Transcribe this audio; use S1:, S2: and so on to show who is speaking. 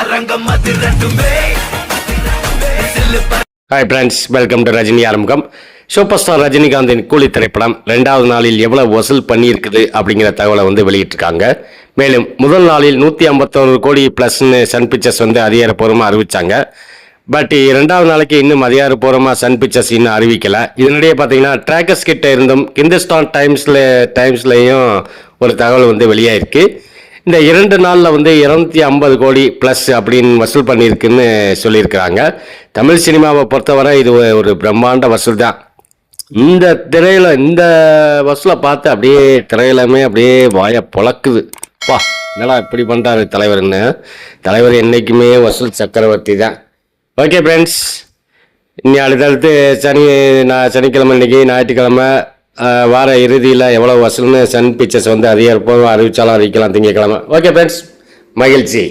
S1: அரங்கம் அது ரெண்டுமே.
S2: Hi friends welcome to Rajini ஆரம்பம் சூப்பர் ஸ்டார் ரஜினிகாந்தின் கூலி திரைப்படம் ரெண்டாவது நாளில் எவ்வளவு வசூல் பண்ணியிருக்குது அப்படிங்கிற தகவலை வந்து வெளியிட்டிருக்காங்க. மேலும் முதல் நாளில் நூற்றி ஐம்பத்தொன்று கோடி ப்ளஸ்னு சன் பிக்சர்ஸ் வந்து அதிகாரப்பூர்வமாக அறிவித்தாங்க பட் ரெண்டாவது நாளைக்கு இன்னும் அதிகாரப்பூர்வமாக சன் பிக்சர்ஸ் இன்னும் அறிவிக்கலை. இதனிடையே பார்த்தீங்கன்னா ட்ராக்கர்ஸ் கிட்ட இருந்தும் ஹிந்துஸ்தான் டைம்ஸில் டைம்ஸ்லேயும் ஒரு தகவல் வந்து வெளியாயிருக்கு. இந்த இரண்டு நாளில் வந்து இரநூத்தி ஐம்பது கோடி ப்ளஸ் அப்படின்னு வசூல் பண்ணியிருக்குன்னு சொல்லியிருக்கிறாங்க. தமிழ் சினிமாவை பொறுத்தவரை இது ஒரு- பிரம்மாண்ட வசூல் தான். இந்த திரையில இந்த வசூலை பார்த்து அப்படியே திரையிலமே அப்படியே வாயை பொளக்குது வா என்னடா இப்படி பண்ணுறாரு தலைவர்னு. தலைவர் என்றைக்குமே வசூல் சக்கரவர்த்தி தான். ஓகே ஃப்ரெண்ட்ஸ் இனி அடுத்தடுத்து சனி நான் சனிக்கிழமை இன்னைக்கு ஞாயிற்றுக்கிழமை வார இறுதியில் எவ்வளோ வசூல்னு சன் பிக்சர்ஸ் வந்து அதிகரிப்போம் அறிவித்தாலும் அறிவிக்கலாம் திங்கக்கிழமை ஓகே ஃப்ரெண்ட்ஸ் மகிழ்ச்சி.